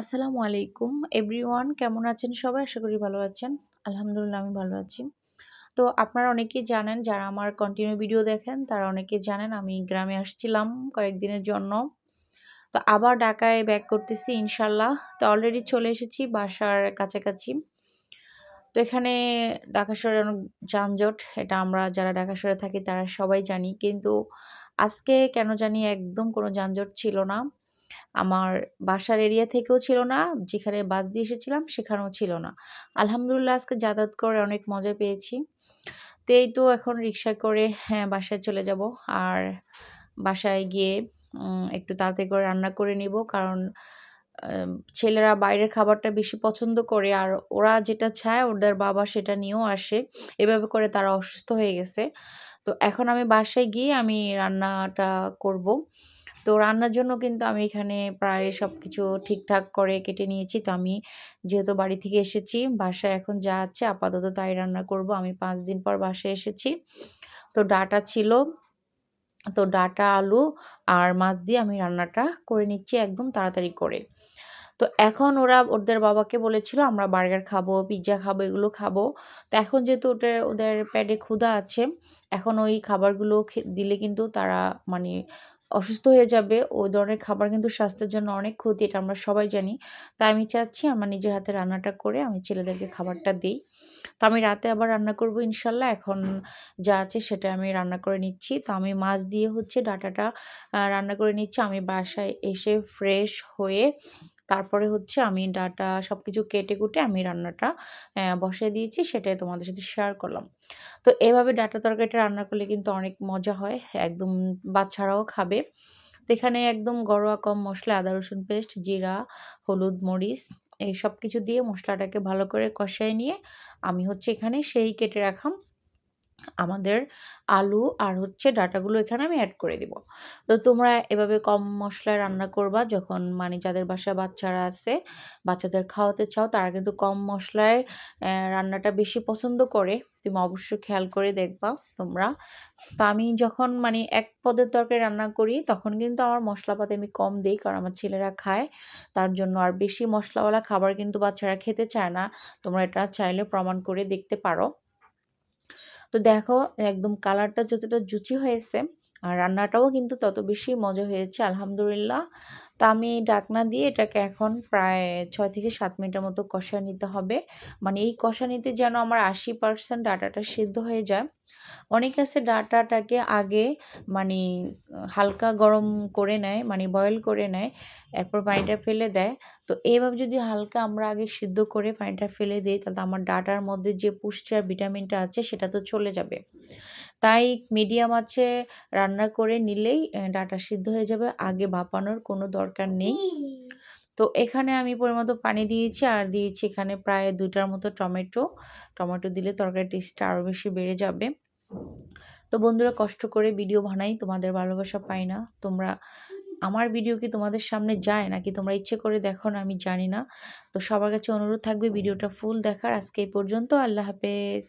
আসসালামু আলাইকুম, এভরিওয়ান কেমন আছেন সবাই? আশা করি ভালো আছেন। আলহামদুলিল্লাহ, আমি ভালো আছি। তো আপনারা অনেকেই জানেন, যারা আমার কন্টিনিউ ভিডিও দেখেন, তারা অনেকেই জানেন আমি গ্রামে আসছিলাম কয়েকদিনের জন্য। তো আবার ঢাকায় ব্যাক করতেছি ইনশাল্লাহ তো অলরেডি চলে এসেছি বাসার কাছাকাছি। তো এখানে ঢাকা শহরে অনেক যানজট, এটা আমরা যারা ঢাকা শহরে থাকি, তারা সবাই জানি। কিন্তু আজকে কেন জানি একদম কোনো যানজট ছিল না। আমার বাসার এরিয়া থেকেও ছিল না, যেখানে বাস দিয়ে এসেছিলাম সেখানেও ছিল না। আলহামদুলিল্লাহ আজকে যাতায়াত করে অনেক মজা পেয়েছি। তো এই তো এখন রিক্সা করে হ্যাঁ বাসায় চলে যাব। আর বাসায় গিয়ে একটু তাড়াতাড়ি করে রান্না করে নিব। কারণ ছেলেরা বাইরের খাবারটা বেশি পছন্দ করে। আর ওরা যেটা চায়, ওদের বাবা সেটা নিয়েও আসে। এভাবে করে তারা অসুস্থ হয়ে গেছে। তো এখন আমি বাসায় গিয়ে আমি রান্নাটা করব। তো রান্নার জন্য কিন্তু আমি এখানে প্রায় সব কিছু ঠিকঠাক করে কেটে নিয়েছি। তো আমি যেহেতু বাড়ি থেকে এসেছি, বাসায় এখন যা আছে আপাতত তাই রান্না করব। আমি পাঁচ দিন পর বাসায় এসেছি। তো ডাটা ছিল, তো ডাটা, আলু আর মাছ দিয়ে আমি রান্নাটা করে নিচ্ছি একদম তাড়াতাড়ি করে। তো এখন ওরা ওদের বাবাকে বলেছিল, আমরা বার্গার খাব পিৎজা খাব, এগুলো খাব। তো এখন যেহেতু ওদের ওদের প্যাডে ক্ষুধা আছে, এখন ওই খাবারগুলো দিলে কিন্তু তারা মানে অসুস্থ হয়ে যাবে। ওই ধরনের খাবার কিন্তু স্বাস্থ্যের জন্য অনেক ক্ষতি, এটা আমরা সবাই জানি। তাই আমি চাচ্ছি আমার নিজের হাতে রান্নাটা করে আমি ছেলেদেরকে খাবারটা দিই। তো আমি রাতে আবার রান্না করব ইনশাল্লাহ, এখন যা আছে সেটা আমি রান্না করে নিচ্ছি। তো আমি মাছ দিয়ে হচ্ছে ডাটাটা রান্না করে নিচ্ছি। আমি বাসায় এসে ফ্রেশ হয়ে তারপরে হচ্ছে আমি ডাটা সব কিছু কেটে কুটে আমি রান্নাটা বসিয়ে দিয়েছি, সেটাই তোমাদের সাথে শেয়ার করলাম। তো এভাবে ডাটা তরকারিটা রান্না করলে কিন্তু অনেক মজা হয়, একদম বাচ্চারাও খাবে। তো এখানে একদম গরোয়া কম মশলা, আদা, রসুন পেস্ট জিরা, হলুদ, মরিচ, এই সব কিছু দিয়ে মশলাটাকে ভালো করে কষাই নিয়ে আমি হচ্ছে এখানে সেই কেটে রাখাম আমাদের আলু আর হচ্ছে ডাটাগুলো এখানে আমি অ্যাড করে দিব। তো তোমরা এভাবে কম মশলায় রান্না করবা যখন মানে যাদের বাসায় বাচ্চারা আছে, বাচ্চাদের খাওয়াতে চাও, তারা কিন্তু কম মশলায় রান্নাটা বেশি পছন্দ করে। তুমি অবশ্যই খেয়াল করে দেখবা তোমরা। তো আমি যখন মানে এক পদের তরকারি রান্না করি, তখন কিন্তু আমার মশলাপাতি আমি কম দিই কারণ আমার ছেলেরা খায়। তার জন্য আর বেশি মশলাওয়ালা খাবার কিন্তু বাচ্চারা খেতে চায় না। তোমরা এটা চাইলে প্রমাণ করে দেখতে পারো। তো দেখো একদম কালারটা যতটা জুচি হয়েছে আর রান্নাটাও কিন্তু তত বেশি মজা হয়েছে, আলহামদুলিল্লাহ। তা আমি ডাকনা দিয়ে এটাকে এখন প্রায় ছয় থেকে সাত মিনিটের মতো কষা নিতে হবে। মানে এই কষা নিতে যেন আমার আশি পার্সেন্ট ডাটাটা সিদ্ধ হয়ে যায়। অনেক আছে ডাটাটাকে আগে মানে হালকা গরম করে নেয় মানে বয়েল করে নেয়, এরপর পানিটা ফেলে দেয়। তো এইভাবে যদি হালকা আমরা আগে সিদ্ধ করে পানিটা ফেলে দিই, তাহলে আমার ডাটার মধ্যে যে পুষ্টি আর ভিটামিনটা আছে, সেটা তো চলে যাবে। তাই মিডিয়াম আছে, রান্না করে নিলেই ডাটা সিদ্ধ হয়ে যাবে। আগে ভাপানোর কোনো দরকার নেই। তো এখানে আমি পরিমত পানি দিয়েছি, আর দিয়েছি এখানে প্রায় দুইটার মতো টমেটো। টমেটো দিলে তরকারি টেস্টটা আরও বেশি বেড়ে যাবে। তো বন্ধুরা, কষ্ট করে ভিডিও বানাই, তোমাদের ভালোবাসা পাই না। তোমরা, আমার ভিডিও কি তোমাদের সামনে যায়, নাকি তোমরা ইচ্ছে করে দেখো না, আমি জানি না। তো সবার কাছে অনুরোধ থাকবে ভিডিওটা ফুল দেখার। আজকে এই পর্যন্ত, আল্লাহ হাফেজ।